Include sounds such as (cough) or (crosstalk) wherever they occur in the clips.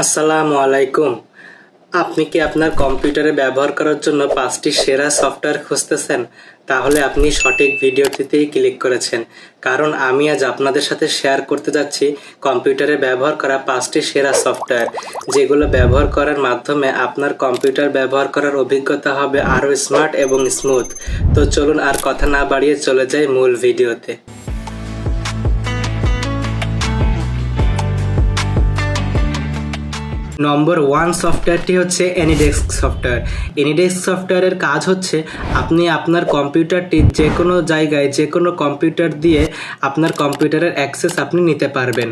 আসসালামু আলাইকুম। আপনি কি আপনার কম্পিউটারে ব্যবহার করার জন্য পাঁচটি সেরা সফটওয়্যার খুঁজতেছেন? তাহলে আপনি সঠিক ভিডিওটিতেই ক্লিক করেছেন। কারণ আমি আজ আপনাদের সাথে শেয়ার করতে যাচ্ছি কম্পিউটারে ব্যবহার করা পাঁচটি সেরা সফটওয়্যার। যেগুলো ব্যবহার করার মাধ্যমে আপনার কম্পিউটার ব্যবহার করার অভিজ্ঞতা হবে আরও স্মার্ট এবং স্মুথ। তো চলুন আর কথা না বাড়িয়ে চলে যাই মূল ভিডিওতে। নম্বর ওয়ান সফটওয়্যারটি হচ্ছে এনিডেস্ক সফটওয়্যার এনিডেস্ক সফটওয়্যারের কাজ হচ্ছে আপনি আপনার কম্পিউটারটি যে কোনো জায়গায় যে কোনো কম্পিউটার দিয়ে আপনার কম্পিউটারের অ্যাক্সেস আপনি নিতে পারবেন।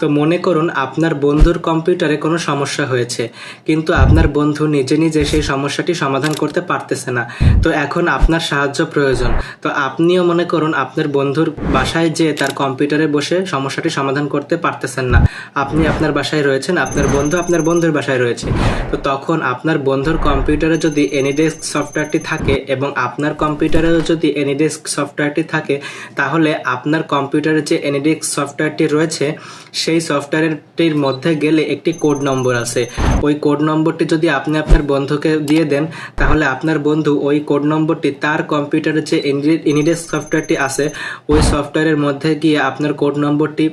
তো মনে করুন, আপনার বন্ধুর কম্পিউটারে কোনো সমস্যা হয়েছে। কিন্তু আপনার বন্ধু নিজে নিজে সেই সমস্যাটি সমাধান করতে পারতেছে না। তো এখন আপনার সাহায্য প্রয়োজন। তো আপনিও মনে করুন, আপনার বন্ধুর বাসায় যেয়ে তার কম্পিউটারে বসে সমস্যাটি সমাধান করতে পারতেছেন না। আপনি আপনার বাসায় রয়েছেন, আপনার বন্ধু আপনার বন্ধুর বাসায় রয়েছে। তো তখন আপনার বন্ধুর কম্পিউটারে যদি এনিডেস্ক সফটওয়্যারটি থাকে এবং আপনার কম্পিউটারেও যদি এনিডেস্ক সফটওয়্যারটি থাকে, তাহলে আপনার কম্পিউটারে যে এনিডেস্ক সফটওয়্যারটি রয়েছে সেই সফটওয়্যারটির মধ্যে গেলে একটি কোড নম্বর আছে। ওই কোড নম্বরটি যদি আপনি আপনার বন্ধুকে দিয়ে দেন, তাহলে আপনার বন্ধু ওই কোড নম্বরটি তার কম্পিউটারে যে ইনিডেস সফটওয়্যারটি আছে, ওই সফটওয়্যারের মধ্যে গিয়ে আপনার কোড নম্বরটি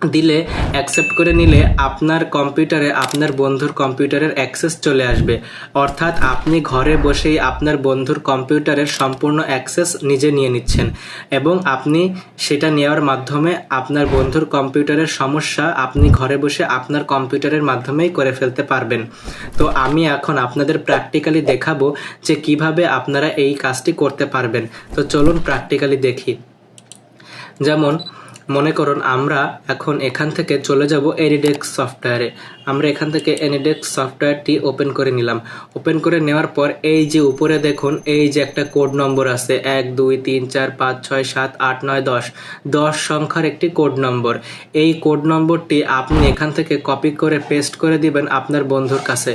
দিলে অ্যাকসেপ্ট করে নিলে আপনার কম্পিউটারে আপনার বন্ধুর কম্পিউটারের অ্যাক্সেস চলে আসবে। অর্থাৎ আপনি ঘরে বসেই আপনার বন্ধুর কম্পিউটারের সম্পূর্ণ অ্যাক্সেস নিজে নিয়ে নিচ্ছেন এবং আপনি সেটা নেওয়ার মাধ্যমে আপনার বন্ধুর কম্পিউটারের সমস্যা আপনি ঘরে বসে আপনার কম্পিউটারের মাধ্যমেই করে ফেলতে পারবেন। তো আমি এখন আপনাদের প্র্যাকটিক্যালি দেখাবো যে কীভাবে আপনারা এই কাজটি করতে পারবেন। তো চলুন প্র্যাকটিক্যালি দেখি। যেমন মনে করুন, আমরা এখন এখান থেকে চলে যাব এনিডেক্স সফটওয়্যারে আমরা এখান থেকে এনিডেক্স সফটওয়্যারটি ওপেন করে নিলাম। ওপেন করে নেওয়ার পর এই যে উপরে দেখুন, এই যে একটা কোড নম্বর আছে, এক, দুই, তিন, চার, পাঁচ, ছয়, সাত, আট, নয়, দশ। দশ সংখ্যার একটি কোড নম্বর এই কোড নম্বরটি আপনি এখান থেকে কপি করে পেস্ট করে দিবেন আপনার বন্ধুর কাছে।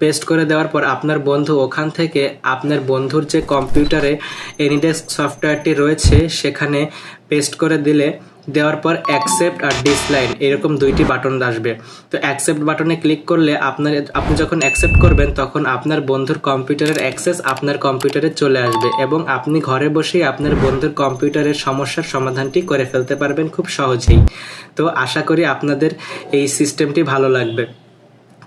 পেস্ট করে দেওয়ার পর আপনার বন্ধু ওখান থেকে আপনার বন্ধুর যে কম্পিউটারে এনিডেস্ক সফটওয়্যারটি রয়েছে, সেখানে পেস্ট করে দিলে দেওয়ার পর অ্যাকসেপ্ট আর ডিসলাইন এরকম দুইটি বাটন আসবে। তো অ্যাকসেপ্ট বাটনে ক্লিক করলে আপনার, আপনি যখন অ্যাকসেপ্ট করবেন, তখন আপনার বন্ধুর কম্পিউটারের অ্যাক্সেস আপনার কম্পিউটারে চলে আসবে এবং আপনি ঘরে বসেই আপনার বন্ধুর কম্পিউটারের সমস্যার সমাধানটি করে ফেলতে পারবেন খুব সহজেই। তো আশা করি আপনাদের এই সিস্টেমটি ভালো লাগবে।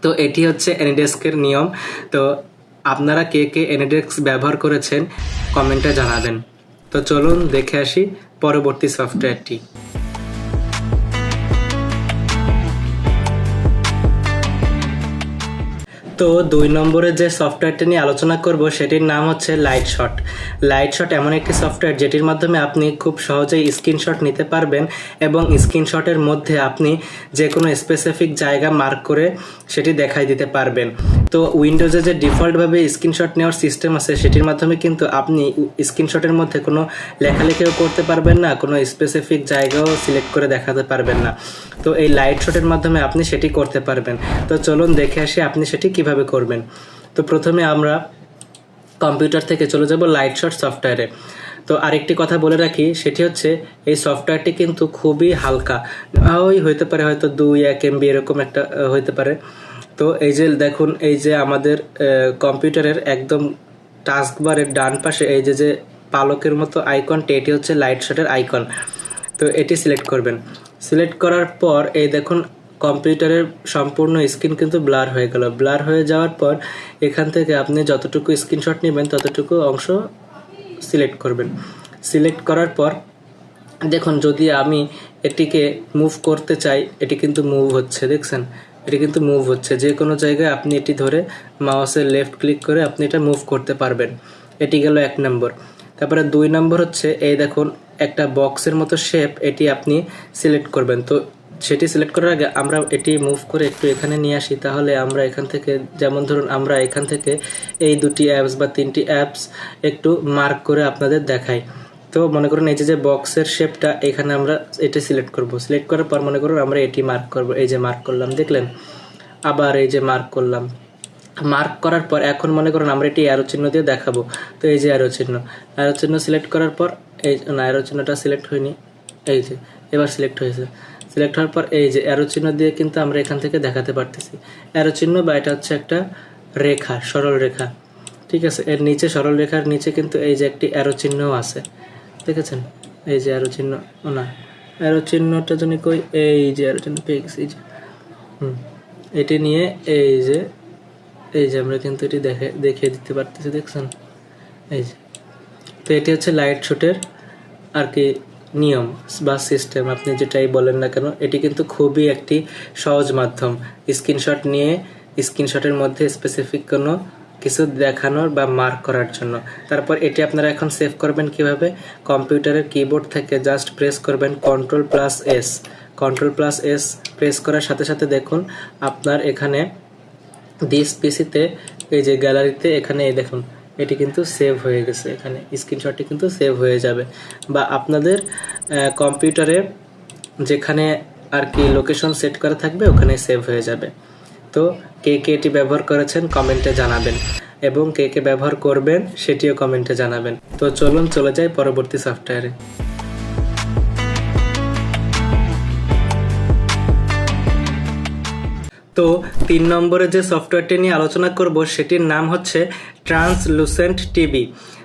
তো এটি হচ্ছে এনিডেস্কের নিয়ম। তো আপনারা কে কে এনিডেস্ক ব্যবহার করেছেন কমেন্টে জানাবেন। তো চলুন দেখে আসি পরবর্তী সফটওয়্যারটি তো দুই নম্বরে যে সফটওয়্যারটি নিয়ে আলোচনা করব, সেটির নাম হচ্ছে লাইট শট লাইট শট এমন একটি সফটওয়্যার যেটির মাধ্যমে আপনি খুব সহজেই স্ক্রিনশট নিতে পারবেন এবং স্ক্রিনশটের মধ্যে আপনি যে কোনো স্পেসিফিক জায়গা মার্ক করে সেটি দেখাই দিতে পারবেন। তো উইন্ডোজে যে ডিফল্টভাবে স্ক্রিনশট নেওয়ার সিস্টেম আছে, সেটির মাধ্যমে কিন্তু আপনি স্ক্রিনশটের মধ্যে কোনো লেখালেখিও করতে পারবেন না, কোনো স্পেসিফিক জায়গাও সিলেক্ট করে দেখাতে পারবেন না। তো এই লাইট শটের মাধ্যমে আপনি সেটি করতে পারবেন। তো চলুন দেখে আসি আপনি সেটি কীভাবে করবেন। তো প্রথমে আমরা কম্পিউটার থেকে চলে যাব লাইট শট সফটওয়্যারে তো আরেকটি কথা বলে রাখি, সেটি হচ্ছে এই সফটওয়্যারটি কিন্তু খুবই হালকা। ওই হইতে পারে হয়তো দুই, এক এমবি এরকম একটা হইতে পারে। তো এই যে দেখুন, এই যে আমাদের কম্পিউটারের একদম টাস্কবারের ডান পাশে, এই যে যে পালকের মতো আইকনটি এটি হচ্ছে লাইট শটের আইকন তো এটি সিলেক্ট করবেন। সিলেক্ট করার পর, এই দেখুন, কম্পিউটারের সম্পূর্ণ স্ক্রিন কিন্তু ব্লার হয়ে গেল। ব্লার হয়ে যাওয়ার পর, এখান থেকে আপনি যতটুকু স্ক্রিনশট নেবেন, ততটুকু অংশ সিলেক্ট করবেন। সিলেক্ট করার পর, দেখুন, যদি আমি এটিকে মুভ করতে চাই, এটি কিন্তু মুভ হচ্ছে, দেখছেন? এটি কিন্তু মুভ হচ্ছে। যে কোনো জায়গায় আপনি এটি ধরে মাউসের লেফট ক্লিক করে আপনি এটা মুভ করতে পারবেন। এটি গেল এক নম্বর তারপরে দুই নম্বর হচ্ছে, এই দেখুন, একটা বক্সের মতো শেপ এটি আপনি সিলেক্ট করবেন। তো সেটি সিলেক্ট করার আগে আমরা এটি মুভ করে একটু এখানে নিয়ে আসি। তাহলে আমরা এখান থেকে, যেমন ধরুন আমরা এখান থেকে এই দুটি অ্যাপস বা তিনটি অ্যাপস একটু মার্ক করে আপনাদের দেখাই। তো মনে করুন এই যে বক্সের শেপটা এখানে আমরা এটা সিলেক্ট করব। সিলেক্ট করার পর মনে করুন আমরা এটি মার্ক করব। এই যে মার্ক করলাম, দেখলেন? আবার এই যে মার্ক করলাম। মার্ক করার পর এখন মনে করুন আমরা এটি অ্যারো চিহ্ন দিয়ে দেখাবো। তো এই যে অ্যারো চিহ্ন। অ্যারো চিহ্ন সিলেক্ট করার পর, এই অ্যারো চিহ্নটা সিলেক্ট হয়নি। এই যে, এবার সিলেক্ট হয়েছে। সিলেক্ট হওয়ার পর এই যে অ্যারো চিহ্ন দিয়ে কিন্তু আমরা এখান থেকে দেখাতে পারতেছি। অ্যারো চিহ্ন বা এটা হচ্ছে একটা রেখা, সরল রেখা। ঠিক আছে? এর নিচে সরল রেখার নিচে কিন্তু এই যে একটি অ্যারো চিহ্নও আছে। দেখেছেন? এই যে অ্যারো চিহ্ন না। অ্যারো চিহ্নটা জন্য কই? এই যে অ্যারো চিহ্ন পেয়ে গেছি, এই যে। হুম। এটি নিয়ে এই যে এই যে আমরা কিন্তু এটি দেখে, দেখিয়ে দিতে পারতেছি, দেখছেন? এই যে। তো এটি হচ্ছে লাইট শুটের আর কি নিয়ম বা সিস্টেম আপনি যেটাই বলেন না কেন, এটি কিন্তু খুবই একটি সহজ মাধ্যম। স্ক্রিনশট নিয়ে স্ক্রিনশটের মধ্যে স্পেসিফিক কোনো কিছু দেখানোর বা মার্ক করার জন্য। তারপর এটি আপনারা এখন সেভ করবেন কীভাবে? কম্পিউটারের কিবোর্ড থেকে জাস্ট প্রেস করবেন control plus S control plus S press করার সাথে সাথে দেখুন, আপনার এখানে দিস পিসিতে এই যে গ্যালারিতে এখানে এই দেখুন। এটি কিন্তু সেভ হয়ে গেছে। এখানে স্ক্রিনশটটি কিন্তু সেভ হয়ে যাবে। বা আপনাদের কম্পিউটারে যেখানে আর কি লোকেশন সেট করা থাকবে, ওখানে সেভ হয়ে যাবে। তো কে কে এটি ব্যবহার করেছেন কমেন্টে জানাবেন। এবং কে কে ব্যবহার করবেন, সেটিও কমেন্টে জানাবেন। তো চলুন চলে যাই পরবর্তী সফটওয়্যারে তো তিন নম্বরে যে সফটওয়্যারটি নিয়ে আলোচনা করব, সেটির নাম হচ্ছে ট্রান্সলুসেন্ট টিভি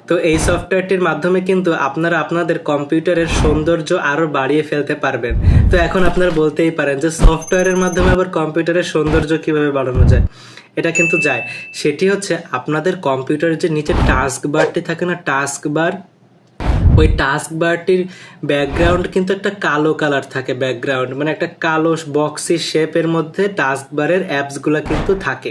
তো এই সফটওয়্যারটির মাধ্যমে কিন্তু আপনারা আপনাদের কম্পিউটারের সৌন্দর্য আরও বাড়িয়ে ফেলতে পারবেন। তো এখন আপনারা বলতেই পারেন যে সফটওয়্যারের মাধ্যমে আবার কম্পিউটারের সৌন্দর্য কীভাবে বাড়ানো যায়। এটা কিন্তু যায়। সেটি হচ্ছে আপনাদের কম্পিউটারের যে নিচে টাস্ক বারটি থাকে না টাস্ক বার ওই টাস্ক বারটির ব্যাকগ্রাউন্ড কিন্তু একটা কালো কালার থাকে ব্যাকগ্রাউন্ড মানে একটা কালো বক্সি শেপের মধ্যে টাস্ক বারের অ্যাপসগুলো কিন্তু থাকে।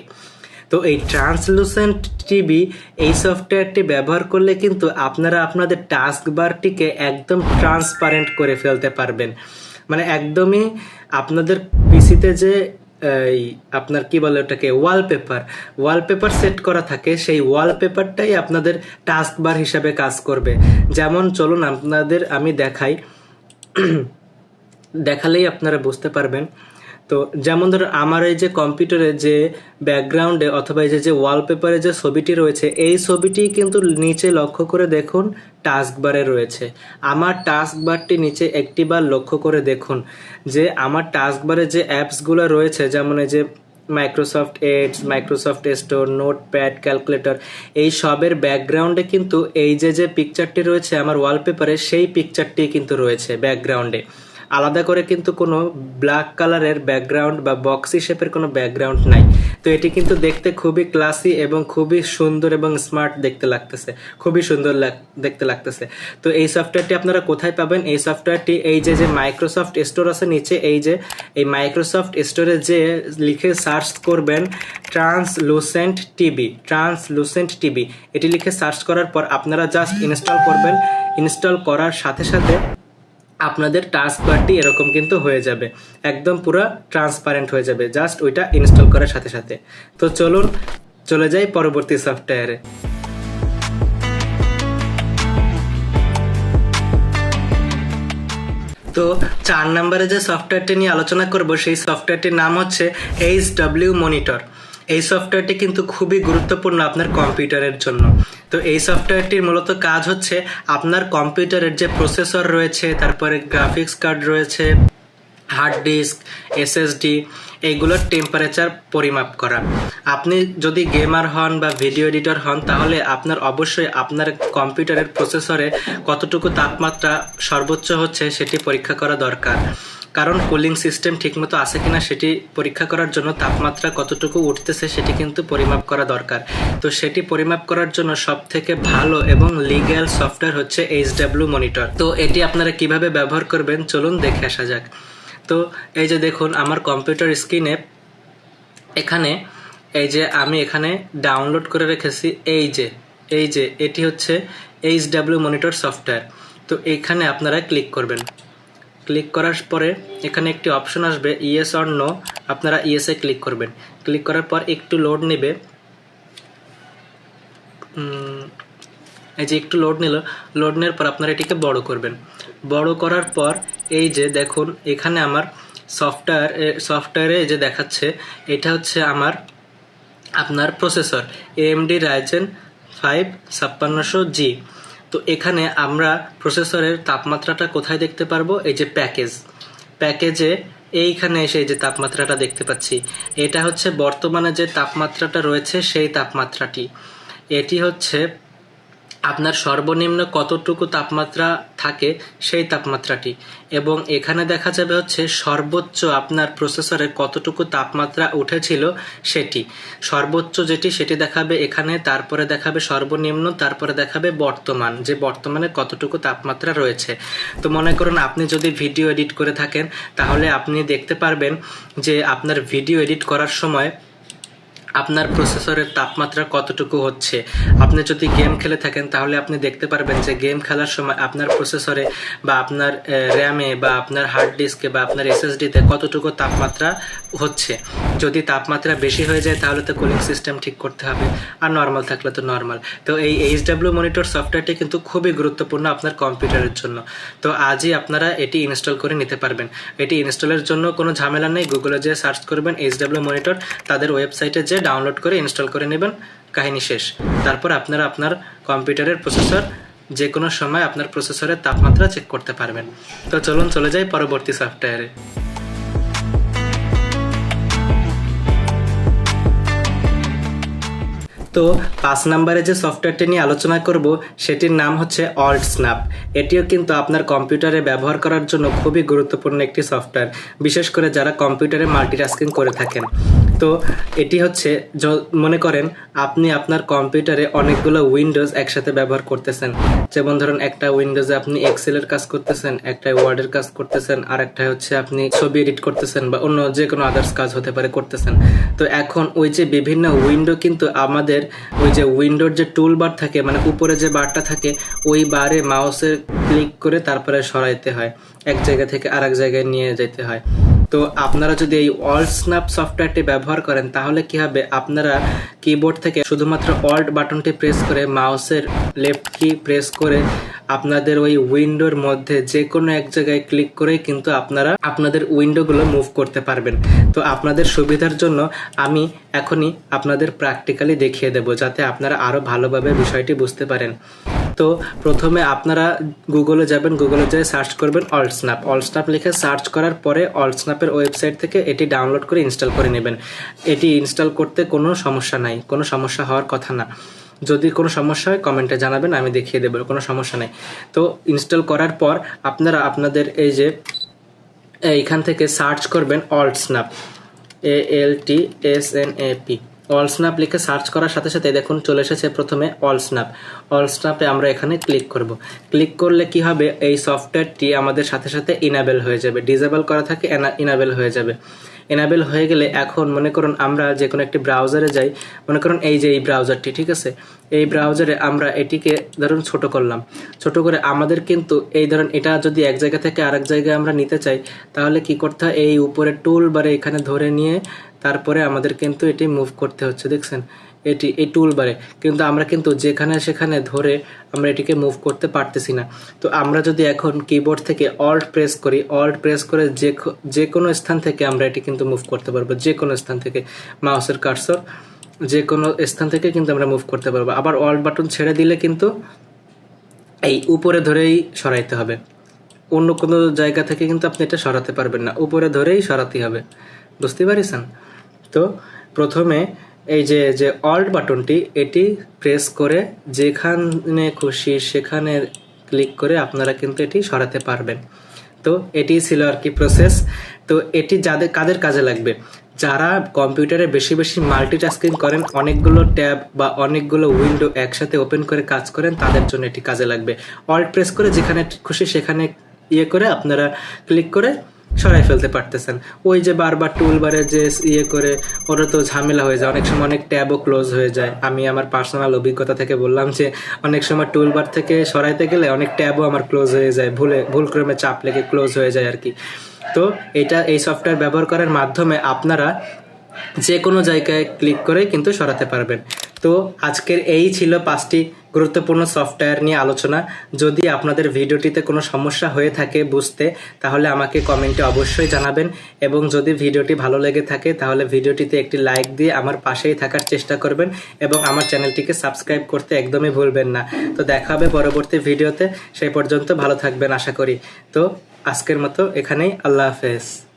তো এই ট্রান্সলুসেন্ট টিভি এই সফটওয়্যারটি ব্যবহার করলে কিন্তু আপনারা আপনাদের টাস্ক বারটিকে একদম ট্রান্সপারেন্ট করে ফেলতে পারবেন। মানে একদমই আপনাদের পিসিতে যে এই আপনার কি বলে ওটাকে ওয়ালপেপার ওয়ালপেপার সেট করা থাকে, সেই ওয়ালপেপারটাই আপনাদের টাস্ক বার হিসাবে কাজ করবে। যেমন চলুন আপনাদের আমি দেখাই। (clears throat) দেখালেই আপনারা বুঝতে পারবেন। তো যেমন ধরো আমার এই যে কম্পিউটারে যে ব্যাকগ্রাউন্ডে অথবা এই যে যে ওয়ালপেপারে যে ছবিটি রয়েছে, এই ছবিটি কিন্তু নিচে লক্ষ্য করে দেখুন টাস্ক বারে রয়েছে। আমার টাস্ক বারটি নিচে একটি বার লক্ষ্য করে দেখুন যে আমার টাস্ক বারে যে অ্যাপসগুলো রয়েছে, যেমন এই যে Microsoft Edge Microsoft store notepad calculator এই সবের ব্যাকগ্রাউন্ডে কিন্তু এই যে যে পিকচারটি রয়েছে আমার ওয়ালপেপারে সেই পিকচারটি কিন্তু রয়েছে ব্যাকগ্রাউন্ডে। আলাদা করে কিন্তু কোনো ব্ল্যাক কালারের ব্যাকগ্রাউন্ড বা বক্সি শেপের কোনো ব্যাকগ্রাউন্ড নাই। তো এটি কিন্তু দেখতে খুবই ক্লাসি এবং খুবই সুন্দর এবং স্মার্ট দেখতে লাগতেছে, খুবই সুন্দর দেখতে লাগতেছে। তো এই সফটওয়্যারটি আপনারা কোথায় পাবেন? এই সফটওয়্যারটি এই যে যে মাইক্রোসফট স্টোর আছে নিচে, এই যে, এই মাইক্রোসফট স্টোরে যে লিখে সার্চ করবেন ট্রান্সলুসেন্ট টিভি ট্রান্সলুসেন্ট টিভি এটি লিখে সার্চ করার পর আপনারা জাস্ট ইনস্টল করবেন। ইনস্টল করার সাথে সাথে আপনাদের টাস্ক বারটি এরকম কিন্তু হয়ে যাবে। একদম পুরো ট্রান্সপারেন্ট হয়ে যাবে। জাস্ট ওইটা ইনস্টল করার সাথে সাথে। তো চলুন, চলে যাই পরবর্তী সফটওয়্যারে তো চার নম্বরে যে সফটওয়্যারটি নিয়ে আলোচনা করব, সেই সফটওয়্যারটির নাম হচ্ছে এইচ ডাব্লিউ মনিটর এই সফটওয়্যারটি কিন্তু খুবই গুরুত্বপূর্ণ আপনার কম্পিউটারের জন্য। তো এই সফটওয়্যারটির মূলত কাজ হচ্ছে আপনার কম্পিউটারের যে প্রসেসর রয়েছে, তারপরে গ্রাফিক্স কার্ড রয়েছে হার্ড ডিস্ক এসএসডি এইগুলোর টেম্পারেচার পরিমাপ করা। আপনি যদি গেমার হন বা ভিডিও এডিটর হন, তাহলে আপনার অবশ্যই আপনার কম্পিউটারের প্রসেসরে কতটুকু তাপমাত্রা সর্বোচ্চ হচ্ছে সেটি পরীক্ষা করা দরকার। কারণ কুলিং সিস্টেম ঠিকমতো আছে কিনা সেটি পরীক্ষা করার জন্য তাপমাত্রা কতটুকু উঠতেছে সেটি কিন্তু পরিমাপ করা দরকার। তো সেটি পরিমাপ করার জন্য সব থেকে ভালো এবং লিগ্যাল সফটওয়্যার হচ্ছে এইচ ডাব্লিউ মনিটর তো এটি আপনারা কীভাবে ব্যবহার করবেন চলুন দেখে আসা যাক। তো এই যে দেখুন, আমার কম্পিউটার স্ক্রিনে এখানে এই যে আমি এখানে ডাউনলোড করে রেখেছি এই যে এই যে, এটি হচ্ছে এইচ ডাব্লিউ মনিটর সফটওয়্যার তো এখানে আপনারা ক্লিক করবেন। ক্লিক করার পরে এখানে একটি অপশন আসবে ইয়েস অর নো আপনারা ইয়েসে ক্লিক করবেন। ক্লিক করার পর একটু লোড নেবে। এই যে একটু লোড নিল। লোড নেওয়ার পর আপনারা এটিকে বড় করবেন। বড় করার পর এই যে দেখুন, এখানে আমার সফটওয়্যার সফটওয়্যারে যে দেখাচ্ছে, এটা হচ্ছে আমার, আপনার প্রসেসর এএমডি রাইজেন ফাইভ ছাপ্পান্নশো জি তো এখানে আমরা প্রসেসরের তাপমাত্রাটা কোথায় দেখতে পারব? এই যে প্যাকেজ। প্যাকেজে এইখানে এসে এই যে তাপমাত্রাটা দেখতে পাচ্ছি। এটা হচ্ছে বর্তমানে যে তাপমাত্রাটা রয়েছে সেই তাপমাত্রাটি। এটি হচ্ছে আপনার সর্বনিম্ন কতটুকু তাপমাত্রা থাকে সেই তাপমাত্রাটি। এবং এখানে দেখা যাবে হচ্ছে সর্বোচ্চ আপনার প্রসেসরে কতটুকু তাপমাত্রা উঠেছিল সেটি। সর্বোচ্চ যেটি, সেটি দেখাবে এখানে, তারপরে দেখাবে সর্বনিম্ন, তারপরে দেখাবে বর্তমান, যে বর্তমানে কতটুকু তাপমাত্রা রয়েছে। তো মনে করুন, আপনি যদি ভিডিও এডিট করে থাকেন, তাহলে আপনি দেখতে পারবেন যে আপনার ভিডিও এডিট করার সময় আপনার প্রসেসরের তাপমাত্রা কতটুকু হচ্ছে? আপনি যদি গেম খেলে থাকেন, তাহলে আপনি দেখতে পারবেন যে গেম খেলার সময় আপনার প্রসেসরে বা আপনার র্যামে বা আপনার হার্ড ডিস্কে বা আপনার এসএসডিতে কতটুকু তাপমাত্রা হচ্ছে? যদি তাপমাত্রা বেশি হয়ে যায়, তাহলে তো কুলিং সিস্টেম ঠিক করতে হবে। আর নর্মাল থাকলে তো নর্মাল তো এই এইচডাব্লিউ মনিটর সফটওয়্যারটি কিন্তু খুবই গুরুত্বপূর্ণ আপনার কম্পিউটারের জন্য। তো আজই আপনারা এটি ইনস্টল করে নিতে পারবেন। এটি ইনস্টলের জন্য কোনো ঝামেলা নেই। গুগলে যে সার্চ করবেন এইচডাব্লিউ মনিটর তাদের ওয়েবসাইটে যে ডাউনলোড করে ইনস্টল করে নেবেন, কাহিনী শেষ। তারপর আপনারা আপনার কম্পিউটারের প্রসেসর যে কোনো সময় আপনার প্রসেসরের তাপমাত্রা চেক করতে পারবেন। তো চলুন চলে যাই পরবর্তী সফটওয়্যারে তো পাঁচ নম্বরে যে সফটওয়্যারটি নিয়ে আলোচনা করব, সেটির নাম হচ্ছে অল্ট স্ন্যাপ এটিও কিন্তু আপনার কম্পিউটারে ব্যবহার করার জন্য খুবই গুরুত্বপূর্ণ একটি সফটওয়্যার বিশেষ করে যারা কম্পিউটারে মাল্টিটাস্কিং করে থাকেন। তো এটি হচ্ছে মনে করেন, আপনি আপনার কম্পিউটারে অনেকগুলো উইন্ডোজ একসাথে ব্যবহার করতেছেন। যেমন ধরুন, একটা উইন্ডোজে আপনি এক্সেলের কাজ করতেছেন, একটা ওয়ার্ডের কাজ করতেছেন, আর একটা হচ্ছে আপনি ছবি এডিট করতেছেন বা অন্য যে কোনো আদার্স কাজ হতে পারে করতেছেন। তো এখন ওই যে বিভিন্ন উইন্ডো কিন্তু আমাদের ওই যে উইন্ডোর যে টুল বার থাকে মানে উপরে যে বারটা থাকে, ওই বারে মাউসে ক্লিক করে তারপরে সরাইতে হয়। এক জায়গা থেকে আরেক জায়গায় নিয়ে যেতে হয়। তো আপনারা যদি এই অল্ট স্ন্যাপ সফটওয়্যারটি ব্যবহার করেন, তাহলে কি হবে? আপনারা কিবোর্ড থেকে শুধুমাত্র অল্ট বাটনটি প্রেস করে মাউসের লেফট কি প্রেস করে আপনাদের ওই উইন্ডোর মধ্যে যে কোনো এক জায়গায় ক্লিক করেই কিন্তু আপনারা আপনাদের উইন্ডোগুলো মুভ করতে পারবেন। তো আপনাদের সুবিধার জন্য আমি এখনই আপনাদের প্র্যাকটিক্যালি দেখিয়ে দেব, যাতে আপনারা আরও ভালোভাবে বিষয়টি বুঝতে পারেন। তো প্রথমে আপনারা গুগলে যাবেন গুগলে যেয়ে সার্চ করবেন অল্ট স্ন্যাপ অল্ট স্ন্যাপ লিখে সার্চ করার পরে অল্ট স্ন্যাপের ওয়েবসাইট থেকে এটি ডাউনলোড করে ইনস্টল করে নেবেন। এটি ইনস্টল করতে কোনো সমস্যা নাই, কোনো সমস্যা হওয়ার কথা না। যদি কোনো সমস্যা হয় কমেন্টে জানাবেন, আমি দেখিয়ে দেবো, কোনো সমস্যা নেই। তো ইনস্টল করার পর আপনারা আপনাদের এই যে, এইখান থেকে সার্চ করবেন Alt Snap A L T S N A P Alt Snap লিখে সার্চ করার সাথে সাথে দেখুন চলে এসেছে প্রথমে অল স্ন্যাপ অল স্ন্যাপে আমরা এখানে ক্লিক করব। ক্লিক করলে কি হবে? এই সফটওয়্যারটি আমাদের সাথে সাথে ইনাবেল হয়ে যাবে। ডিজেবল করা থাকে ইনাবেল হয়ে যাবে। এনাবেল হয়ে গেলে এখন মনে করুন আমরা যে কোনো একটি ব্রাউজারে যাই, মনে করুন এই যে এই ব্রাউজারটি ঠিক আছে? এই ব্রাউজারে আমরা এটিকে ধরুন ছোট করলাম। ছোট করে আমাদের কিন্তু এই ধরুন এটা যদি এক জায়গা থেকে আরেক জায়গায় আমরা নিতে চাই, তাহলে কি করতে হয়? এই উপরে টুল বারে এখানে ধরে নিয়ে তারপরে আমাদের কিন্তু এটি মুভ করতে হচ্ছে, দেখছেন? এটি, এই টুল বারে কিন্তু আমরা কিন্তু যেখানে সেখানে ধরে আমরা এটিকে মুভ করতে পারতেছি না। তো আমরা যদি এখন কিবোর্ড থেকে অল্ট প্রেস করি অল্ট প্রেস করে যে যে কোনো স্থান থেকে আমরা এটি কিন্তু মুভ করতে পারব। যে কোনো স্থান থেকে মাউসের কার্সর যে কোনো স্থান থেকে কিন্তু আমরা মুভ করতে পারব। আবার অল্ট বাটন ছেড়ে দিলে কিন্তু এই উপরে ধরেই সরাইতে হবে। অন্য কোনো জায়গা থেকে কিন্তু আপনি এটা সরাতে পারবেন না। উপরে ধরেই সরাতে হবে। বুঝতে পারিছেন? তো প্রথমে এই যে যে অল্ট বাটনটি এটি প্রেস করে যেখানে খুশি সেখানে ক্লিক করে আপনারা কিন্তু এটি সরাতে পারবেন। তো এটি ছিল আর কি প্রসেস তো এটি যাদের, কাদের কাজে লাগবে? যারা কম্পিউটারে বেশি বেশি মাল্টিটাস্কিং করেন, অনেকগুলো ট্যাব বা অনেকগুলো উইন্ডো একসাথে ওপেন করে কাজ করেন, তাদের জন্য এটি কাজে লাগবে। অল্ট প্রেস করে যেখানে খুশি সেখানে ইয়ে করে আপনারা ক্লিক করে সরাই ফেলতে পারতেছেন। ওই যে বারবার টুল বারে যে ইয়ে করে, ওরা তো ঝামেলা হয়ে যায়। অনেক সময় অনেক ট্যাবও ক্লোজ হয়ে যায়। আমি আমার পার্সোনাল অভিজ্ঞতা থেকে বললাম যে, অনেক সময় টুল বার থেকে সরাইতে গেলে অনেক ট্যাবও আমার ক্লোজ হয়ে যায়। ভুলে ভুল ক্রমে চাপ লেগে ক্লোজ হয়ে যায় আর কি। তো এটা এই সফটওয়্যার ব্যবহার করার মাধ্যমে আপনারা যে কোনো জায়গায় ক্লিক করে কিন্তু সরাতে পারবেন। তো আজকের এই ছিল পাঁচটি গুরুত্বপূর্ণ সফটওয়্যার নিয়ে আলোচনা। যদি আপনাদের ভিডিওটিতে কোনো সমস্যা হয়ে থাকে বুঝতে, তাহলে আমাকে কমেন্টে অবশ্যই জানাবেন। এবং যদি ভিডিওটি ভালো লেগে থাকে, তাহলে ভিডিওটিতে একটি লাইক দিয়ে আমার পাশেই থাকার চেষ্টা করবেন। এবং আমার চ্যানেলটিকে সাবস্ক্রাইব করতে একদমই ভুলবেন না। তো দেখা হবে পরবর্তী ভিডিওতে। সেই পর্যন্ত ভালো থাকবেন, আশা করি। তো আজকের মতো এখানেই, আল্লাহ হাফেজ।